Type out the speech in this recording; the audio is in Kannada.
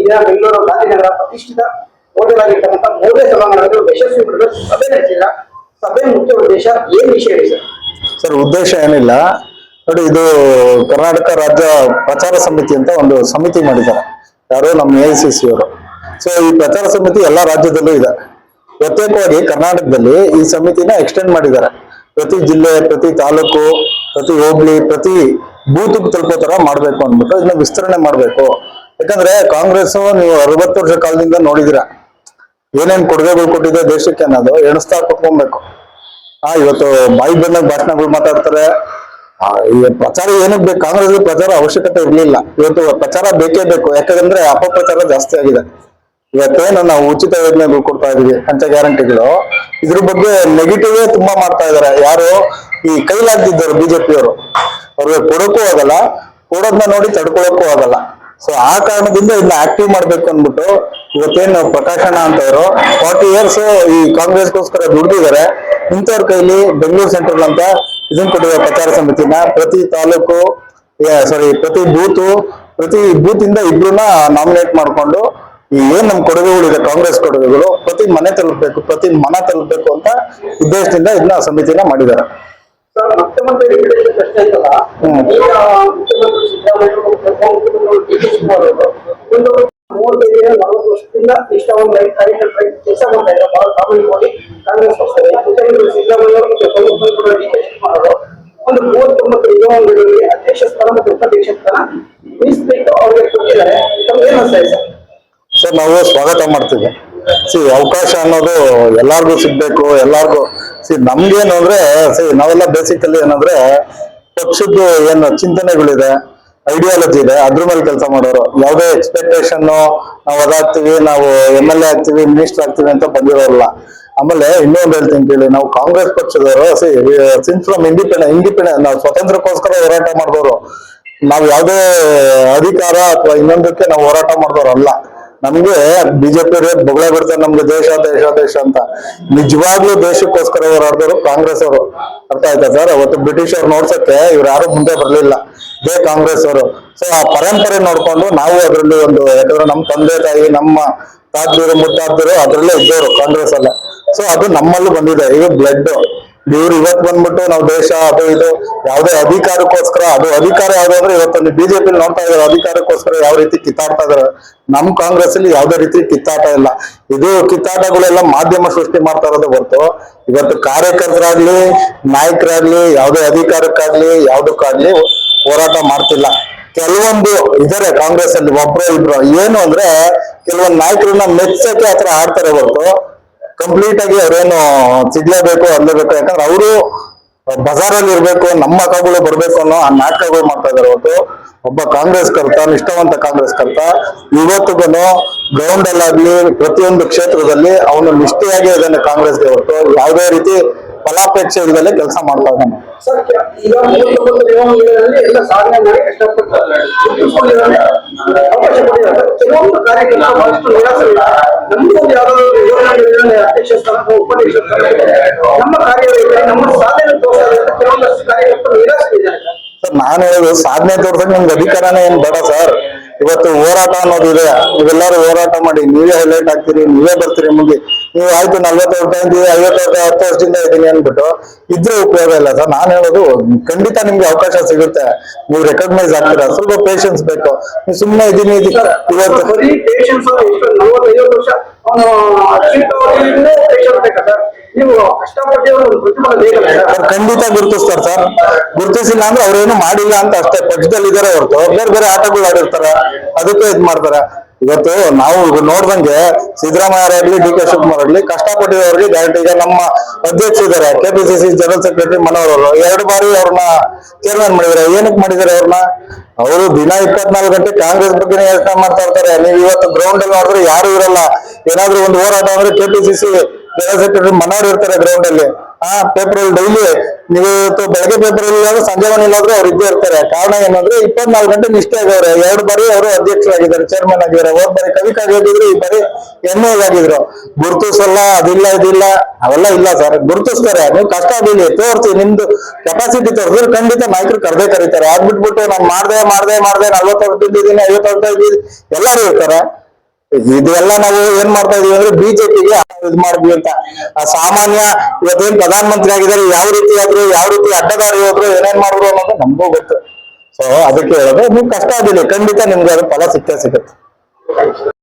ಈಗ ಬೆಂಗಳೂರು ಗಾಂಧಿನಗರ ಪ್ರತಿಷ್ಠಿತ ಹೋಟೆಲಾಗಿರ್ತಕ್ಕಂಥ ಮೋದಿ ಸಭಾಂಗಣದಲ್ಲಿ ಯಶಸ್ವಿ ಮಾಡಲು ಸಭೆ ನಡೆಸಿಲ್ಲ ಸಭೆ ಮುಖ್ಯ ಉದ್ದೇಶ ಏನ್ ವಿಷಯ ಇದೆ ಸರ್? ಸರ್, ಉದ್ದೇಶ ಏನಿಲ್ಲ. ನೋಡಿ, ಇದು ಕರ್ನಾಟಕ ರಾಜ್ಯ ಪ್ರಚಾರ ಸಮಿತಿ ಅಂತ ಒಂದು ಸಮಿತಿ ಮಾಡಿದ್ದಾರೆ. ಯಾರು? ನಮ್ಮ ಎ ಸಿ ಸಿ ಅವರು ಸೊ ಈ ಪ್ರಚಾರ ಸಮಿತಿ ಎಲ್ಲಾ ರಾಜ್ಯದಲ್ಲೂ ಇದೆ. ಪ್ರತ್ಯೇಕವಾಗಿ ಕರ್ನಾಟಕದಲ್ಲಿ ಈ ಸಮಿತಿನ ಎಕ್ಸ್ಟೆಂಡ್ ಮಾಡಿದ್ದಾರೆ. ಪ್ರತಿ ಜಿಲ್ಲೆ, ಪ್ರತಿ ತಾಲೂಕು, ಪ್ರತಿ ಹೋಬಳಿ, ಪ್ರತಿ ಬೂತ್ ತಲುಪೋ ತರ ಮಾಡ್ಬೇಕು ಅಂದ್ಬಿಟ್ಟು ಇದನ್ನ ವಿಸ್ತರಣೆ ಮಾಡ್ಬೇಕು. ಯಾಕಂದ್ರೆ ಕಾಂಗ್ರೆಸ್ ನೀವು ಅರವತ್ತು ವರ್ಷ ಕಾಲದಿಂದ ನೋಡಿದಿರ ಏನೇನ್ ಕೊಡುಗೆಗಳು ಕೊಟ್ಟಿದೆ ದೇಶಕ್ಕೆ ಅನ್ನೋದು ಎಣಿಸ್ತಾ ಕೊಟ್ಕೊಬೇಕು ಆ, ಇವತ್ತು ಬಾಯಿ ಬಂದಾಗ ಭಾಷಣಗಳು ಮಾತಾಡ್ತಾರೆ. ಪ್ರಚಾರ ಏನಕ್ಕೆ ಬೇಕು? ಕಾಂಗ್ರೆಸ್ ಪ್ರಚಾರ ಅವಶ್ಯಕತೆ ಇರಲಿಲ್ಲ. ಇವತ್ತು ಪ್ರಚಾರ ಬೇಕೇ ಬೇಕು. ಯಾಕಂದ್ರೆ ಅಪಪ್ರಚಾರ ಜಾಸ್ತಿ ಆಗಿದೆ. ಇವತ್ತೇನು ನಾವು ಉಚಿತ ಯೋಜನೆಗಳು ಕೊಡ್ತಾ ಇದೀವಿ ಅಂತ ಗ್ಯಾರಂಟಿಗಳು. ಇದ್ರ ಬಗ್ಗೆ ನೆಗೆಟಿವ್ ತುಂಬಾ ಮಾಡ್ತಾ ಇದಾರೆ. ಯಾರು? ಈ ಕೈಲಾಗ್ದಿದ್ದರು ಬಿಜೆಪಿಯವರು. ಅವ್ರಿಗೆ ಕೊಡೋಕ್ಕೂ ಆಗಲ್ಲ. ಕೊಡೋದನ್ನ ನೋಡಿ ತಡ್ಕೊಳಕ್ಕೂ ಆಗಲ್ಲ. ಸೊ ಆ ಕಾರಣದಿಂದ ಇದನ್ನ ಆಕ್ಟಿವ್ ಮಾಡ್ಬೇಕು ಅಂದ್ಬಿಟ್ಟು ಇವತ್ತೇನು ಪ್ರಕಾಶನ ಅಂತ ಇರೋ ಫಾರ್ಟಿ ಇಯರ್ಸ್ ಈ ಕಾಂಗ್ರೆಸ್ಗೋಸ್ಕರ ದುಡ್ದಿದ್ದಾರೆ. ಇಂಥವ್ರ ಕೈಲಿ ಬೆಂಗಳೂರು ಸೆಂಟ್ರಲ್ ಅಂತ ಇದನ್ನ ಕೊಟ್ಟಿರೋ ಪ್ರಚಾರ ಸಮಿತಿನ ಪ್ರತಿ ತಾಲೂಕು ಸಾರಿ ಪ್ರತಿ ಬೂತು, ಪ್ರತಿ ಬೂತ್ ಇಂದ ಇಬ್ರನ್ನ ನಾಮಿನೇಟ್ ಮಾಡ್ಕೊಂಡು ಏನ್ ನಮ್ ಕೊಡುಗೆಗಳಿದೆ ಕಾಂಗ್ರೆಸ್ ಕೊಡುಗೆಗಳು, ಪ್ರತಿ ಮನೆ ತಲುಪಬೇಕು, ಪ್ರತಿ ಮನ ತಲುಪಬೇಕು ಅಂತ ಉದ್ದೇಶದಿಂದ ಇದನ್ನ ಸಮಿತಿನ ಮಾಡಿದ್ದಾರೆ ಸರ್ ಮತ್ತೆ ಮತ್ತೆ ರಿಪೀಟೇಷನ್ ಪ್ರಶ್ನೆ ಆಯ್ತಲ್ಲ ಹ್ಮ್. ಈಗ ಮುಖ್ಯಮಂತ್ರಿ ಸಿದ್ದರಾಮಯ್ಯ ಮತ್ತು ಉಪಮುಖ್ಯಮಂತ್ರಿ ಡಿ ಕೆ ಶಿವಕುಮಾರ್ ಅವರು ಒಂದು ಮೂವತ್ತೈದು ನಲವತ್ತು ವರ್ಷದಿಂದ ನಿಷ್ಠಾವಂತ ಕಾರ್ಯಕರ್ತರ ಕೆಲಸ ಮಾಡ್ತಾ ಇದ್ದಾರೆ ಬಹಳ ಮಾಡಿ ಕಾಂಗ್ರೆಸ್ ಒಂದು ಮೂವತ್ತೊಂಬತ್ತು ನಿಗಮಗಳಿಗೆ ಅಧ್ಯಕ್ಷ ಸ್ಥಾನ ಮತ್ತು ಉಪಾಧ್ಯಕ್ಷ ಸ್ಥಾನ ಮೀಸಲಿಟ್ಟು ಕೊಟ್ಟಿದ್ದಾರೆ. ಸರ್? ನಾವು ಸ್ವಾಗತ ಮಾಡ್ತೀವಿ. ಸಿ, ಅವಕಾಶ ಅನ್ನೋದು ಎಲ್ಲಾರ್ಗೂ ಸಿಗ್ಬೇಕು, ಎಲ್ಲಾರ್ಗು. ಸಿ, ನಮ್ಗೇನು ಅಂದ್ರೆ, ಸಿ, ನಾವೆಲ್ಲ ಬೇಸಿಕಲಿ ಏನಂದ್ರೆ ಪಕ್ಷದ್ದು ಏನು ಚಿಂತನೆಗಳಿದೆ ಐಡಿಯಾಲಜಿ ಇದೆ. ಅದ್ರ ಮೇಲೆ ಕೆಲಸ ಮಾಡೋರು. ಯಾವುದೇ ಎಕ್ಸ್ಪೆಕ್ಟೇಷನ್ ನಾವು ಅದಾಗ್ತೀವಿ, ನಾವು ಎಂ ಎಲ್ ಎ ಆಗ್ತೀವಿ ಮಿನಿಸ್ಟರ್ ಆಗ್ತೀವಿ ಅಂತ ಬಂದಿರೋಲ್ಲ ಆಮೇಲೆ ಇನ್ನೊಂದು ಹೇಳ್ತೀನಿ ಕೇಳಿ, ನಾವು ಕಾಂಗ್ರೆಸ್ ಪಕ್ಷದವರು ಸಿನ್ಸ್ ಫ್ರಮ್ ಇಂಡಿಪೆಂಡೆಂಟ್ ಇಂಡಿಪೆಂಡೆಂಟ್ ನಾವು ಸ್ವತಂತ್ರಕ್ಕೋಸ್ಕರ ಹೋರಾಟ ಮಾಡಿದವರು. ನಾವು ಯಾವುದೇ ಅಧಿಕಾರ ಅಥವಾ ಇನ್ನೊಂದಕ್ಕೆ ನಾವು ಹೋರಾಟ ಮಾಡಿದವರು ಅಲ್ಲ ನಮ್ಗೆ ಬಿಜೆಪಿ ಬೊಗಳೆ ಬಿಡ್ತಾರೆ ನಮ್ಗೆ ದೇಶ ದೇಶ ದೇಶ ಅಂತ. ನಿಜವಾಗ್ಲೂ ದೇಶಕ್ಕೋಸ್ಕರ ಹೋರಾಡಿದವರು ಕಾಂಗ್ರೆಸ್ ಅವರು. ಅರ್ಥ ಆಯ್ತಾ ಸರ್? ಅವತ್ತು ಬ್ರಿಟಿಷ್ ಅವ್ರು ನೋಡ್ಸಕ್ಕೆ ಇವ್ರು ಯಾರು ಮುಂದೆ ಬರ್ಲಿಲ್ಲ. ಇದೇ ಕಾಂಗ್ರೆಸ್ ಅವರು. ಸೊ ಆ ಪರಂಪರೆ ನೋಡ್ಕೊಂಡು ನಾವು ಅದರಲ್ಲಿ ಒಂದು, ಯಾಕಂದ್ರೆ ನಮ್ಮ ತಂದೆ ತಾಯಿ, ನಮ್ಮ ತಾತರು, ಮುತ್ತಾತರು ಅದರಲ್ಲೇ ಇದ್ದವರು ಕಾಂಗ್ರೆಸ್ ಅಲ್ಲ ಸೊ ಅದು ನಮ್ಮಲ್ಲೂ ಬಂದಿದೆ. ಈಗ ಬ್ಲಡ್ ಇವ್ರು ಇವತ್ತು ಬಂದ್ಬಿಟ್ಟು ನಾವು ದೇಶ ಅದು ಇದು, ಯಾವುದೇ ಅಧಿಕಾರಕ್ಕೋಸ್ಕರ, ಅದು ಅಧಿಕಾರ ಯಾವ್ದು ಅಂದ್ರೆ ಇವತ್ತೊಂದು ಬಿಜೆಪಿ ನೋಡ್ತಾ ಇದಾರೆ, ಅಧಿಕಾರಕ್ಕೋಸ್ಕರ ಯಾವ ರೀತಿ ಕಿತ್ತಾಡ್ತಾ ಇದಾರೆ. ನಮ್ ಕಾಂಗ್ರೆಸ್ ಅಲ್ಲಿ ಯಾವ್ದೇ ರೀತಿ ಕಿತ್ತಾಟ ಇಲ್ಲ. ಇದು ಕಿತ್ತಾಟಗಳೆಲ್ಲ ಮಾಧ್ಯಮ ಸೃಷ್ಟಿ ಮಾಡ್ತಾ ಇರೋದು ಹೊರತು. ಇವತ್ತು ಕಾರ್ಯಕರ್ತರಾಗ್ಲಿ, ನಾಯಕರಾಗ್ಲಿ, ಯಾವುದೇ ಅಧಿಕಾರಕ್ಕಾಗ್ಲಿ, ಯಾವ್ದಕ್ಕಾಗ್ಲಿ ಹೋರಾಟ ಮಾಡ್ತಿಲ್ಲ. ಕೆಲವೊಂದು ಇದಾರೆ ಕಾಂಗ್ರೆಸ್ ಅಲ್ಲಿ ಒಬ್ರು ಇಬ್ರು. ಏನು ಅಂದ್ರೆ ಕೆಲವೊಂದು ನಾಯಕರನ್ನ ಮೆಚ್ಚಕ್ಕೆ ಆತರ ಆಡ್ತಾರೆ ಹೊರತು. ಕಂಪ್ಲೀಟ್ ಆಗಿ ಅವ್ರೇನು ಸಿಗ್ಲೇಬೇಕು ಅನ್ಲೇಬೇಕು ಯಾಕಂದ್ರೆ ಅವರು ಬಜಾರಲ್ಲಿ ಇರ್ಬೇಕು, ನಮ್ಮ ಮಕ್ಕಳು ಬರ್ಬೇಕು ಅನ್ನೋ ಆ ನಾಟಕಗಳು ಮಾಡ್ತಾ ಇದಾರೆ ಹೊರತು. ಒಬ್ಬ ಕಾಂಗ್ರೆಸ್ ಕರ್ತ, ನಿಷ್ಠಾವಂತ ಕಾಂಗ್ರೆಸ್ ಕರ್ತ ಇವತ್ತಿಗೂ ಗ್ರೌಂಡ್ ಅಲ್ಲಾಗ್ಲಿ ಪ್ರತಿಯೊಂದು ಕ್ಷೇತ್ರದಲ್ಲಿ ಅವನು ನಿಷ್ಠೆಯಾಗಿ ಇದ್ದಾನೆ ಕಾಂಗ್ರೆಸ್ಗೆ ಹೊರತು. ಯಾವುದೇ ರೀತಿ ಫಲಾಪೇಕ್ಷೆ ಇಲ್ಲದೆ ಕೆಲಸ ಮಾಡ್ತಾ ಇದ್ದಾನೆ. ಸರ್ ಈಗ ಮೂವತ್ತೊಂಬತ್ತು ನಿಯಮಗಳಲ್ಲಿ ಎಲ್ಲ ಸಾಧನೆ ಮಾಡಿ ಗುರುತಿಸ್ಕೊಂಡಿದ್ದಾರೆ. ಅವಕಾಶ ಕೊಟ್ಟಿದ್ದಾರೆ ಕೆಲವೊಂದು ಕಾರ್ಯಕ್ರಮ ಬಹಳಷ್ಟು ನಿರಾಸರಿದ್ದಾರೆ ನಮಗೂ ಒಂದು ಯಾವ್ದಾದ್ರು ಯೋಜನೆಗಳಿದ್ರೆ ಅಧ್ಯಕ್ಷ ಸ್ಥಾನ ಉಪಾಧ್ಯಕ್ಷ ಸ್ಥಾನ. ನಮ್ಮ ಕಾರ್ಯವೈಖರಿ ನಮ್ಮ ಸಾಧನೆ ತೋರಿಸೋದು ಅಂತ ಕೆಲವೊಂದಷ್ಟು ಕಾರ್ಯಕರ್ತರು ನಿರಾಸರಿದ್ದಾರೆ ಸರ್, ನಾನು ಹೇಳೋದು ಸಾಧನೆ ತೋರ್ಸಕ್ ನಿಮ್ಗೆ ಅಧಿಕಾರನೇ ಏನ್ ಬೇಡ ಸರ್. ಇವತ್ತು ಹೋರಾಟ ಅನ್ನೋದು ಇದೆ. ನೀವೆಲ್ಲರೂ ಹೋರಾಟ ಮಾಡಿ ನೀವೇ ಹೈಲೈಟ್ ಆಗ್ತೀರಿ, ನೀವೇ ಬರ್ತೀರಿ ಮುಂದೆ. ನೀವು ಆಯ್ತು ನಲ್ವತ್ತೈದು ವರ್ಷ ಇದ್ದೀವಿ ಐವತ್ತು ವರ್ಷ ಹತ್ತು ವರ್ಷದಿಂದ ಇದ್ದೀನಿ ಅಂದ್ಬಿಟ್ಟು ಇದ್ರೆ ಉಪಯೋಗ ಇಲ್ಲ ಸರ್. ನಾನು ಹೇಳೋದು ಖಂಡಿತ ನಿಮ್ಗೆ ಅವಕಾಶ ಸಿಗುತ್ತೆ. ನೀವು ರೆಕಗ್ನೈಸ್ ಆಗ್ತೀರಾ? ಸ್ವಲ್ಪ ಪೇಷನ್ಸ್ ಬೇಕು. ನೀವು ಸುಮ್ಮನೆ ಇದ್ದೀನಿ ಖಂಡಿತ ಗುರುತಿಸ್ತಾರೆ ಸರ್. ಗುರುತಿಸಿಲ್ಲ ಅಂದ್ರೆ ಅವ್ರೇನು ಮಾಡಿಲ್ಲ ಅಂತ ಅಷ್ಟೇ. ಪಕ್ಷದಲ್ಲಿ ಇದಾರೆ ಹೊರತು ಬೇರೆ ಬೇರೆ ಆಟಗಳು ಆಡಿರ್ತಾರ. ಅದಕ್ಕೆ ಇದ್ ಮಾಡ್ತಾರೆ. ಇವತ್ತು ನಾವು ನೋಡ್ದಂಗೆ ಸಿದ್ದರಾಮಯ್ಯ ಡಿ ಕೆ ಶಿವಕುಮಾರ್ ಆಗ್ಲಿ ಕಷ್ಟಪಟ್ಟಿದವ್ರಿಗೆ ಗ್ಯಾರಂಟಿ ಈಗ ನಮ್ಮ ಅಧ್ಯಕ್ಷ ಇದಾರೆ ಕೆಪಿಸಿಸಿ ಜನರಲ್ ಸೆಕ್ರೆಟರಿ ಮನೋಹರ್ ಅವರು. ಎರಡು ಬಾರಿ ಅವ್ರನ್ನ ಚೇರ್ಮನ್ ಮಾಡಿದಾರೆ ಏನಕ್ಕೆ ಮಾಡಿದಾರೆ ಅವ್ರನ್ನ? ಅವರು ದಿನ ಇಪ್ಪತ್ನಾಲ್ಕು ಗಂಟೆ ಕಾಂಗ್ರೆಸ್ ಬಗ್ಗೆನೇ ಯೋಚನೆ ಮಾಡ್ತಾ ಇರ್ತಾರೆ. ನೀವು ಇವತ್ತು ಗ್ರೌಂಡ್ ಅಲ್ಲಿ ನೋಡಿದ್ರೆ ಯಾರು ಇರಲ್ಲ. ಏನಾದ್ರೂ ಒಂದು ಹೋರಾಟ ಅಂದ್ರೆ ಕೆಪಿಸಿಸಿ ಜನರಲ್ ಸೆಕ್ರೆಟರಿ ಮನೋಹರ್ ಇರ್ತಾರೆ ಗ್ರೌಂಡ್ ಅಲ್ಲಿ. ಆ ಪೇಪರ್ ಅಲ್ಲಿ ಡೈಲಿ ನೀವು ಬೆಳಗ್ಗೆ ಪೇಪರ್ ಅಲ್ಲಿ ಸಂಜೆ ಮನೆ ಇಲ್ಲಾದ್ರೂ ಅವ್ರು ಇದ್ದೇ ಇರ್ತಾರೆ. ಕಾರಣ ಏನಂದ್ರೆ ಇಪ್ಪತ್ನಾಲ್ಕು ಗಂಟೆ ನಿಷ್ಠೆ ಆಗವ್ರೆ ಎರಡು ಬಾರಿ ಅವರು ಅಧ್ಯಕ್ಷರಾಗಿದ್ದಾರೆ ಚೇರ್ಮನ್ ಆಗಿದ್ದಾರೆ. ಹೋದ್ ಬಾರಿ ಕವಿ ಹೋಗಿದ್ರು ಈ ಬಾರಿ ಎಂಎ ಆಗಿದ್ರು ಗುರುತಿಸಲ್ಲ, ಅದಿಲ್ಲ, ಇದಿಲ್ಲ. ಅವೆಲ್ಲ ಇಲ್ಲ ಸರ್. ಗುರುತಿಸ್ತಾರೆ. ನೀವು ಕಷ್ಟ ಆಗಿಲ್ಲ ತೋರಿಸಿ, ನಿಮ್ದು ಕೆಪಾಸಿಟಿ ತೋರಿಸಿದ್ರೆ ಖಂಡಿತ ನಾಯಕರು ಕರ್ದೇ ಕರೀತಾರೆ. ಅದ್ ಬಿಟ್ಬಿಟ್ಟು ನಾನು ಮಾಡ್ದೆ ಮಾಡ್ದೆ ಮಾಡ್ದೆ ನಲ್ವತ್ತು ಇದ್ದೀನಿ ಐವತ್ತು ಇದ್ದೀನಿ ಎಲ್ಲರೂ ಇರ್ತಾರೆ. ಇದೆಲ್ಲ ನಾವು ಏನ್ ಮಾಡ್ತಾ ಇದೀವಿ ಅಂದ್ರೆ ಬಿಜೆಪಿಗೆ ಇದು ಮಾಡಿದ್ವಿ ಅಂತ. ಸಾಮಾನ್ಯ ಇವತ್ತೇನ್ ಪ್ರಧಾನ ಮಂತ್ರಿ ಆಗಿದ್ದಾರೆ, ಯಾವ ರೀತಿ ಆದ್ರು, ಯಾವ ರೀತಿ ಅಡ್ಡದಾರಿ ಹೋದ್ರು ಏನೇನ್ ಮಾಡಿದ್ರು ಅನ್ನೋದು ನಮಗೂ ಗೊತ್ತು. ಸೊ ಅದಕ್ಕೆ ಹೇಳೋದು, ನೀವು ಕಷ್ಟ ಆದಿಲ್ಲ ಖಂಡಿತ ನಿಮ್ಗೆ ಅದು ಫಲ ಸಿಕ್ಕೇ ಸಿಗುತ್ತೆ.